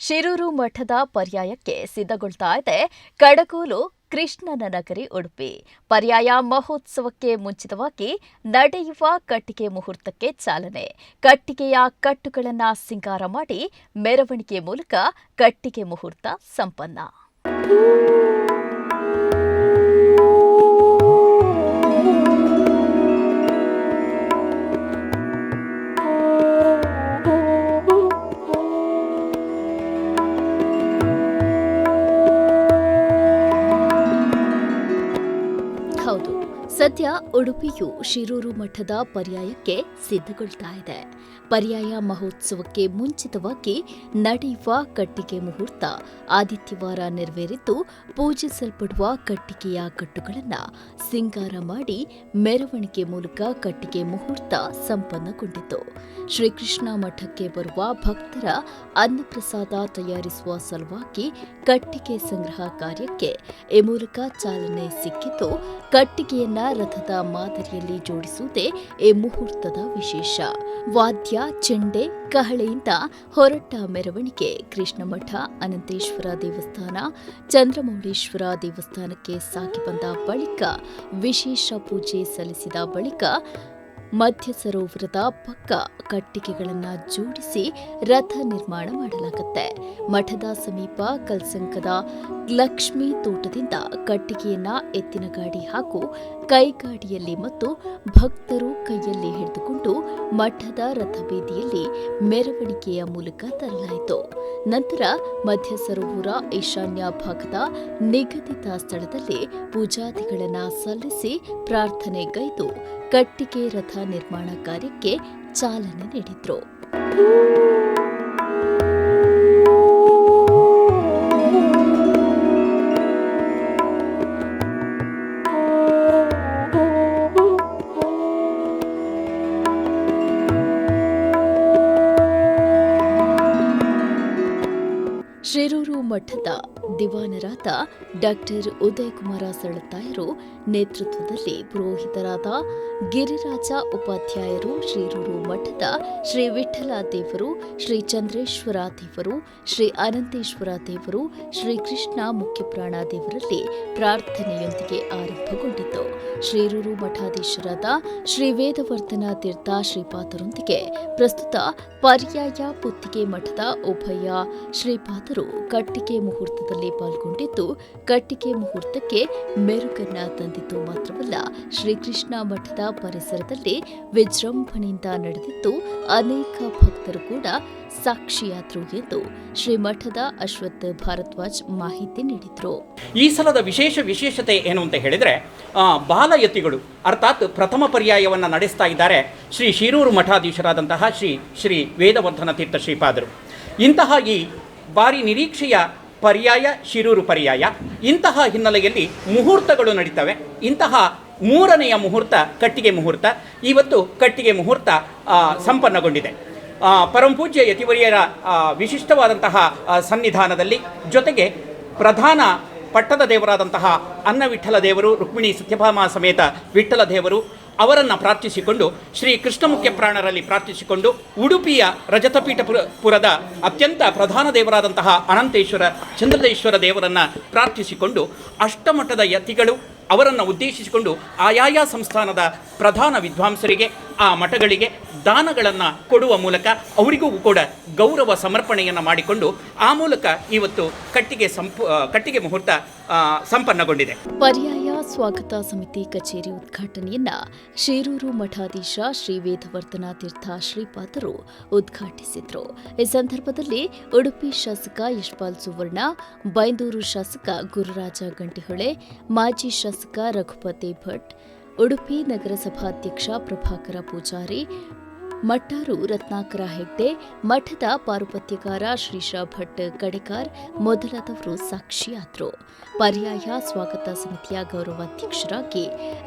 ಶಿರೂರು ಮಠದ ಪರ್ಯಾಯಕ್ಕೆ ಸಿದ್ಧಗೊಳ್ತಾ ಇದೆ ಕಡಕೋಲು ಕೃಷ್ಣನ ನಗರಿ ಉಡುಪಿ. ಪರ್ಯಾಯ ಮಹೋತ್ಸವಕ್ಕೆ ಮುಂಚಿತವಾಗಿ ನಡೆಯುವ ಕಟ್ಟಿಗೆ ಮುಹೂರ್ತಕ್ಕೆ ಚಾಲನೆ. ಕಟ್ಟಿಗೆಯ ಕಟ್ಟುಗಳನ್ನು ಸಿಂಗಾರ ಮಾಡಿ ಮೆರವಣಿಗೆ ಮೂಲಕ ಕಟ್ಟಿಗೆ ಮುಹೂರ್ತ ಸಂಪನ್ನ. 厚度。ಸದ್ಯ ಉಡುಪಿಯು ಶಿರೂರು ಮಠದ ಪರ್ಯಾಯಕ್ಕೆ ಸಿದ್ಧಗೊಳ್ತಾ ಇದೆ. ಪರ್ಯಾಯ ಮಹೋತ್ಸವಕ್ಕೆ ಮುಂಚಿತವಾಗಿ ನಡೆಯುವ ಕಟ್ಟಿಗೆ ಮುಹೂರ್ತ ಆದಿತ್ಯವಾರ ನೆರವೇರಿದ್ದು ಪೂಜಿಸಲ್ಪಡುವ ಕಟ್ಟಿಗೆಯ ಕಟ್ಟುಗಳನ್ನು ಸಿಂಗಾರ ಮಾಡಿ ಮೆರವಣಿಗೆ ಮೂಲಕ ಕಟ್ಟಿಗೆ ಮುಹೂರ್ತ ಸಂಪನ್ನಗೊಂಡಿತು. ಶ್ರೀಕೃಷ್ಣ ಮಠಕ್ಕೆ ಬರುವ ಭಕ್ತರ ಅನ್ನಪ್ರಸಾದ ತಯಾರಿಸುವ ಸಲುವಾಗಿ ಕಟ್ಟಿಗೆ ಸಂಗ್ರಹ ಕಾರ್ಯಕ್ಕೆ ಈ ಮೂಲಕ ಚಾಲನೆ ಸಿಕ್ಕಿದ್ದು, ಕಟ್ಟಿಗೆಯನ್ನ ರಥದ ಮಾದರಿಯಲ್ಲಿ ಜೋಡಿಸುವುದೇ ಈ ಮುಹೂರ್ತದ ವಿಶೇಷ. ವಾದ್ಯ, ಚೆಂಡೆ, ಕಹಳೆಯಿಂದ ಹೊರಟ ಮೆರವಣಿಗೆ. ಕೃಷ್ಣಮಠ, ಅನಂತೇಶ್ವರ ದೇವಸ್ಥಾನ, ಚಂದ್ರಮೌಳೇಶ್ವರ ದೇವಸ್ಥಾನಕ್ಕೆ ಸಾಕಿ ಬಂದ ಬಳಿಕ ವಿಶೇಷ ಪೂಜೆ ಸಲ್ಲಿಸಿದ ಬಳಿಕ ಮಧ್ಯ ಸರೋವರದ ಪಕ್ಕ ಕಟ್ಟಿಗೆಗಳನ್ನು ಜೋಡಿಸಿ ರಥ ನಿರ್ಮಾಣ ಮಾಡಲಾಗುತ್ತೆ. ಮಠದ ಸಮೀಪ ಕಲ್ಸಂಕದ ಲಕ್ಷ್ಮೀ ತೋಟದಿಂದ ಕಟ್ಟಿಗೆಯನ್ನ ಎತ್ತಿನ ಗಾಡಿ ಹಾಗೂ ಕೈಗಾಡಿಯಲ್ಲಿ ಮತ್ತು ಭಕ್ತರು ಕೈಯಲ್ಲಿ ಹಿಡಿದುಕೊಂಡು ಮಠದ ರಥಬೀದಿಯಲ್ಲಿ ಮೆರವಣಿಗೆಯ ಮೂಲಕ ತರಲಾಯಿತು. ನಂತರ ಮಧ್ಯ ಸರೋವರ ಈಶಾನ್ಯ ಭಾಗದ ನಿಗದಿತ ಸ್ಥಳದಲ್ಲಿ ಪೂಜಾದಿಗಳನ್ನು ಸಲ್ಲಿಸಿ ಪ್ರಾರ್ಥನೆಗೈದು ಕಟ್ಟಿಗೆ ರಥ ನಿರ್ಮಾಣ ಕಾರ್ಯಕ್ಕೆ ಚಾಲನೆ ನೀಡಿದ್ರು. ಶಿರೂರು ಮಠದ ದಿವಾನರಾದ ಡಾಕ್ಟರ್ ಉದಯಕುಮಾರ ಸಳತಾಯರು ನೇತೃತ್ವದಲ್ಲಿ ಪುರೋಹಿತರಾದ ಗಿರಿರಾಜ ಉಪಾಧ್ಯಾಯರು ಶಿರೂರು ಮಠದ ಶ್ರೀ ವಿಠಲ ದೇವರು, ಶ್ರೀ ಚಂದ್ರೇಶ್ವರ ದೇವರು, ಶ್ರೀ ಅನಂತೇಶ್ವರ ದೇವರು, ಶ್ರೀ ಕೃಷ್ಣ ಮುಖ್ಯಪ್ರಾಣ ದೇವರಲ್ಲಿ ಪ್ರಾರ್ಥನೆಯೊಂದಿಗೆ ಆರಂಭಗೊಂಡಿತು. ಶಿರೂರು ಮಠಾಧೀಶರಾದ ಶ್ರೀ ವೇದವರ್ಧನ ತೀರ್ಥ ಶ್ರೀಪಾದರೊಂದಿಗೆ ಪ್ರಸ್ತುತ ಪರ್ಯಾಯ ಪುತ್ತಿಗೆ ಮಠದ ಉಭಯ ಶ್ರೀಪಾದರು ಕಟ್ಟಿಗೆ ಮುಹೂರ್ತದಲ್ಲಿ ಪಾಲ್ಗೊಂಡಿದ್ದು ಕಟ್ಟಿಗೆ ಮುಹೂರ್ತಕ್ಕೆ ಮೆರುಗನ್ನ ತಂದಿದ್ದು ಮಾತ್ರವಲ್ಲ, ಶ್ರೀಕೃಷ್ಣ ಮಠದ ಪರಿಸರದಲ್ಲಿ ವಿಜೃಂಭಣೆಯಿಂದ ನಡೆದಿದ್ದು ಅನೇಕ ಭಕ್ತರು ಕೂಡ ಸಾಕ್ಷಿಯಾದರು ಎಂದು ಶ್ರೀ ಮಠದ ಅಶ್ವಥ್ ಭಾರದ್ವಾಜ್ ಮಾಹಿತಿ ನೀಡಿದರು. ಈ ಸಲದ ವಿಶೇಷ ವಿಶೇಷತೆ ಏನು ಅಂತ ಹೇಳಿದರೆ ಬಾಲಯತಿಗಳು ಅರ್ಥಾತ್ ಪ್ರಥಮ ಪರ್ಯಾಯವನ್ನು ನಡೆಸ್ತಾ ಇದ್ದಾರೆ ಶ್ರೀ ಶಿರೂರು ಮಠಾಧೀಶರಾದಂತಹ ಶ್ರೀ ಶ್ರೀ ವೇದವರ್ಧನ ತೀರ್ಥ ಶ್ರೀಪಾದರು. ಇಂತಹ ಈ ಭಾರಿ ನಿರೀಕ್ಷೆಯ ಪರ್ಯಾಯ, ಶಿರೂರು ಪರ್ಯಾಯ. ಇಂತಹ ಹಿನ್ನೆಲೆಯಲ್ಲಿ ಮುಹೂರ್ತಗಳು ನಡೀತವೆ. ಇಂತಹ ಮೂರನೆಯ ಮುಹೂರ್ತ ಕಟ್ಟಿಗೆ ಮುಹೂರ್ತ. ಇವತ್ತು ಕಟ್ಟಿಗೆ ಮುಹೂರ್ತ ಸಂಪನ್ನಗೊಂಡಿದೆ. ಪರಂಪೂಜ್ಯ ಯತಿವರಿಯರ ವಿಶಿಷ್ಟವಾದಂತಹ ಸನ್ನಿಧಾನದಲ್ಲಿ ಜೊತೆಗೆ ಪ್ರಧಾನ ಪಟ್ಟದ ದೇವರಾದಂತಹ ಅನ್ನ ವಿಠಲ ದೇವರು, ರುಕ್ಮಿಣಿ ಸತ್ಯಭಾಮ ಸಮೇತ ವಿಠಲ ದೇವರು ಅವರನ್ನು ಪ್ರಾರ್ಥಿಸಿಕೊಂಡು ಶ್ರೀ ಕೃಷ್ಣಮುಖ್ಯ ಪ್ರಾಣರಲ್ಲಿ ಪ್ರಾರ್ಥಿಸಿಕೊಂಡು ಉಡುಪಿಯ ರಜತಪೀಠ ಅತ್ಯಂತ ಪ್ರಧಾನ ದೇವರಾದಂತಹ ಅನಂತೇಶ್ವರ ಚಂದ್ರದೇಶ್ವರ ದೇವರನ್ನು ಪ್ರಾರ್ಥಿಸಿಕೊಂಡು ಅಷ್ಟಮಠದ ಯತಿಗಳು ಅವರನ್ನು ಉದ್ದೇಶಿಸಿಕೊಂಡು ಆಯಾಯ ಸಂಸ್ಥಾನದ ಪ್ರಧಾನ ವಿದ್ವಾಂಸರಿಗೆ, ಆ ಮಠಗಳಿಗೆ ದಾನಗಳನ್ನು ಕೊಡುವ ಮೂಲಕ ಅವರಿಗೂ ಕೂಡ ಗೌರವ ಸಮರ್ಪಣೆಯನ್ನು ಮಾಡಿಕೊಂಡು ಆ ಮೂಲಕ ಇವತ್ತು ಕಟ್ಟಿಗೆ ಸಂಪ ಕಟ್ಟಿಗೆ ಮುಹೂರ್ತ ಸಂಪನ್ನಗೊಂಡಿದೆ. ಪರ್ಯಾಯ ಸ್ವಾಗತ ಸಮಿತಿ ಕಚೇರಿ ಉದ್ಘಾಟನೆಯನ್ನ ಶಿರೂರು ಮಠಾಧೀಶ ಶ್ರೀ ವೇದವರ್ಧನ ತೀರ್ಥ ಶ್ರೀಪಾದರು ಉದ್ಘಾಟಿಸಿದ್ರು. ಈ ಸಂದರ್ಭದಲ್ಲಿ ಉಡುಪಿ ಶಾಸಕ ಯಶ್ಪಾಲ್ ಸುವರ್ಣ, ಬೈಂದೂರು ಶಾಸಕ ಗುರುರಾಜ ಗಂಟಿಹೊಳೆ, ಮಾಜಿ ಶಾಸಕ ರಘುಪತಿ ಭಟ್ ಉಡುಪಿ ನಗರಸಭಾಧ್ಯಕ್ಷ ಪ್ರಭಾಕರ ಪೂಜಾರಿ, ಮಟ್ಟಾರು ರತ್ನಾಕರ ಹೆಗ್ಡೆ, ಮಠದ ಪಾರುಪತ್ಯಕಾರ ಶ್ರೀಶ ಭಟ್ ಕಡೆಕಾರ್ ಮೊದಲಾದವರು ಸಾಕ್ಷಿಯಾದರು. ಪರ್ಯಾಯ ಸ್ವಾಗತ ಸಮಿತಿಯ ಗೌರವಾಧ್ಯಕ್ಷರಾಗಿ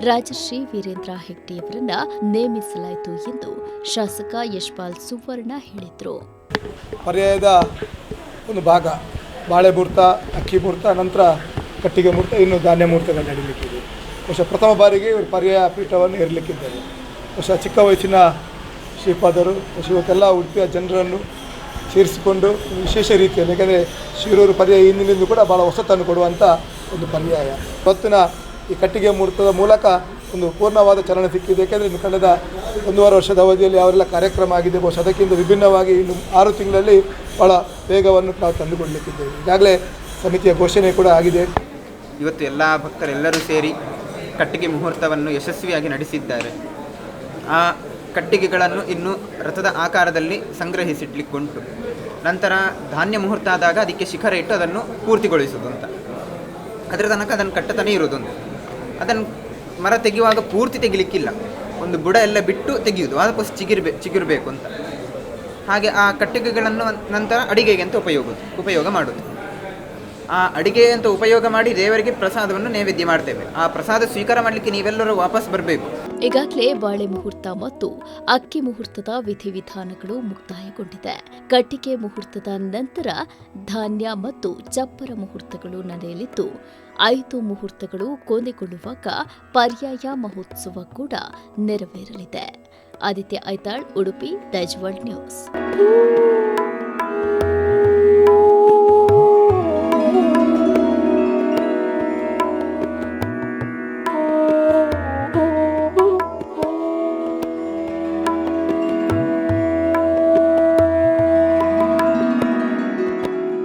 ರಾಜಶ್ರೀ ವೀರೇಂದ್ರ ಹೆಗ್ಡೆಯವರನ್ನ ನೇಮಿಸಲಾಯಿತು ಎಂದು ಶಾಸಕ ಯಶ್ಪಾಲ್ ಸುವರ್ಣ ಹೇಳಿದರು. ಪರ್ಯಾಯದ ಒಂದು ಭಾಗ, ಬಾಳೆ ಮುಹೂರ್ತ, ಅಕ್ಕಿ ಮುಹೂರ್ತ, ನಂತರ ಕಟ್ಟಿಗೆ ಮುಹೂರ್ತ, ಇನ್ನು ಧಾನ್ಯ ಮುಹೂರ್ತಗಳು ನಡೀಲಿಕ್ಕಿದೆ. ಬಹುಶಃ ಪ್ರಥಮ ಬಾರಿಗೆ ಇವರು ಪರ್ಯಾಯ ಪೀಠವನ್ನು ಏರಲಿಕ್ಕಿದ್ದಾರೆ. ಬಹುಶಃ ಚಿಕ್ಕ ವಯಸ್ಸಿನ ಶ್ರೀಪಾದರು ಇವತ್ತೆಲ್ಲ ಉಡುಪಿಯ ಜನರನ್ನು ಸೇರಿಸಿಕೊಂಡು ವಿಶೇಷ ರೀತಿಯಲ್ಲಿ, ಯಾಕೆಂದರೆ ಶಿರೂರು ಪರ್ಯಾಯ ಹಿಂದಿನಿಂದ ಕೂಡ ಭಾಳ ಹೊಸತನ್ನು ಕೊಡುವಂಥ ಒಂದು ಪರ್ಯಾಯ. ಇವತ್ತಿನ ಈ ಕಟ್ಟಿಗೆ ಮುಹೂರ್ತದ ಮೂಲಕ ಒಂದು ಪೂರ್ಣವಾದ ಚಲನೆ ಸಿಕ್ಕಿದೆ. ಏಕೆಂದರೆ ಇನ್ನು ಕಳೆದ ಒಂದೂವರೆ ವರ್ಷದ ಅವಧಿಯಲ್ಲಿ ಅವರೆಲ್ಲ ಕಾರ್ಯಕ್ರಮ ಆಗಿದೆ, ಬಹುಶಃ ಅದಕ್ಕಿಂತ ವಿಭಿನ್ನವಾಗಿ ಇನ್ನು ಆರು ತಿಂಗಳಲ್ಲಿ ಭಾಳ ವೇಗವನ್ನು ನಾವು ತಂದುಕೊಡಲಿಕ್ಕಿದ್ದೇವೆ. ಈಗಾಗಲೇ ಸಮಿತಿಯ ಘೋಷಣೆ ಕೂಡ ಆಗಿದೆ. ಇವತ್ತು ಎಲ್ಲ ಭಕ್ತರೆಲ್ಲರೂ ಸೇರಿ ಕಟ್ಟಿಗೆ ಮುಹೂರ್ತವನ್ನು ಯಶಸ್ವಿಯಾಗಿ ನಡೆಸಿದ್ದಾರೆ. ಆ ಕಟ್ಟಿಗೆಗಳನ್ನು ಇನ್ನು ರಥದ ಆಕಾರದಲ್ಲಿ ಸಂಗ್ರಹಿಸಿಡ್ಲಿಕ್ಕುಂಟು. ನಂತರ ಧಾನ್ಯ ಮುಹೂರ್ತ ಆದಾಗ ಅದಕ್ಕೆ ಶಿಖರ ಇಟ್ಟು ಅದನ್ನು ಪೂರ್ತಿಗೊಳಿಸೋದು ಅಂತ ಅದರ ತನಕ ಅದನ್ನು ಕಟ್ಟತಾನೆ ಇರೋದು ಅಂತ ಅದನ್ನು ಮರ ತೆಗೆಯುವಾಗ ಪೂರ್ತಿ ತೆಗಿಲಿಕ್ಕಿಲ್ಲ. ಒಂದು ಬುಡ ಎಲ್ಲ ಬಿಟ್ಟು ತೆಗೆಯುವುದು ಅದಕ್ಕೋಸ್ ಚಿಗಿರ್ಬೇ ಚಿಗಿರಬೇಕು ಅಂತ ಹಾಗೆ ಆ ಕಟ್ಟಿಗೆಗಳನ್ನು ನಂತರ ಅಡಿಗೆಗೆ ಅಂತ ಉಪಯೋಗ ಉಪಯೋಗ ಮಾಡೋದು ಆ ಅಡಿಗೆ ಅಂತ ಉಪಯೋಗ ಮಾಡಿ ದೇವರಿಗೆ ಪ್ರಸಾದವನ್ನು ನೈವೇದ್ಯ ಮಾಡ್ತೇವೆ. ಆ ಪ್ರಸಾದ ಸ್ವೀಕಾರ ಮಾಡಲಿಕ್ಕೆ ನೀವೆಲ್ಲರೂ ವಾಪಸ್ ಬರಬೇಕು. ಈಗಾಗಲೇ ಬಾಳೆ ಮುಹೂರ್ತ ಮತ್ತು ಅಕ್ಕಿ ಮುಹೂರ್ತದ ವಿಧಿವಿಧಾನಗಳು ಮುಕ್ತಾಯಗೊಂಡಿದೆ. ಕಟ್ಟಿಗೆ ಮುಹೂರ್ತದ ನಂತರ ಧಾನ್ಯ ಮತ್ತು ಚಪ್ಪರ ಮುಹೂರ್ತಗಳು ನಡೆಯಲಿದ್ದು, ಐದು ಮುಹೂರ್ತಗಳು ಕೊನೆಗೊಳ್ಳುವಾಗ ಪರ್ಯಾಯ ಮಹೋತ್ಸವ ಕೂಡ ನೆರವೇರಲಿದೆ. Aditya Aithal, Udupi Daijiworld news.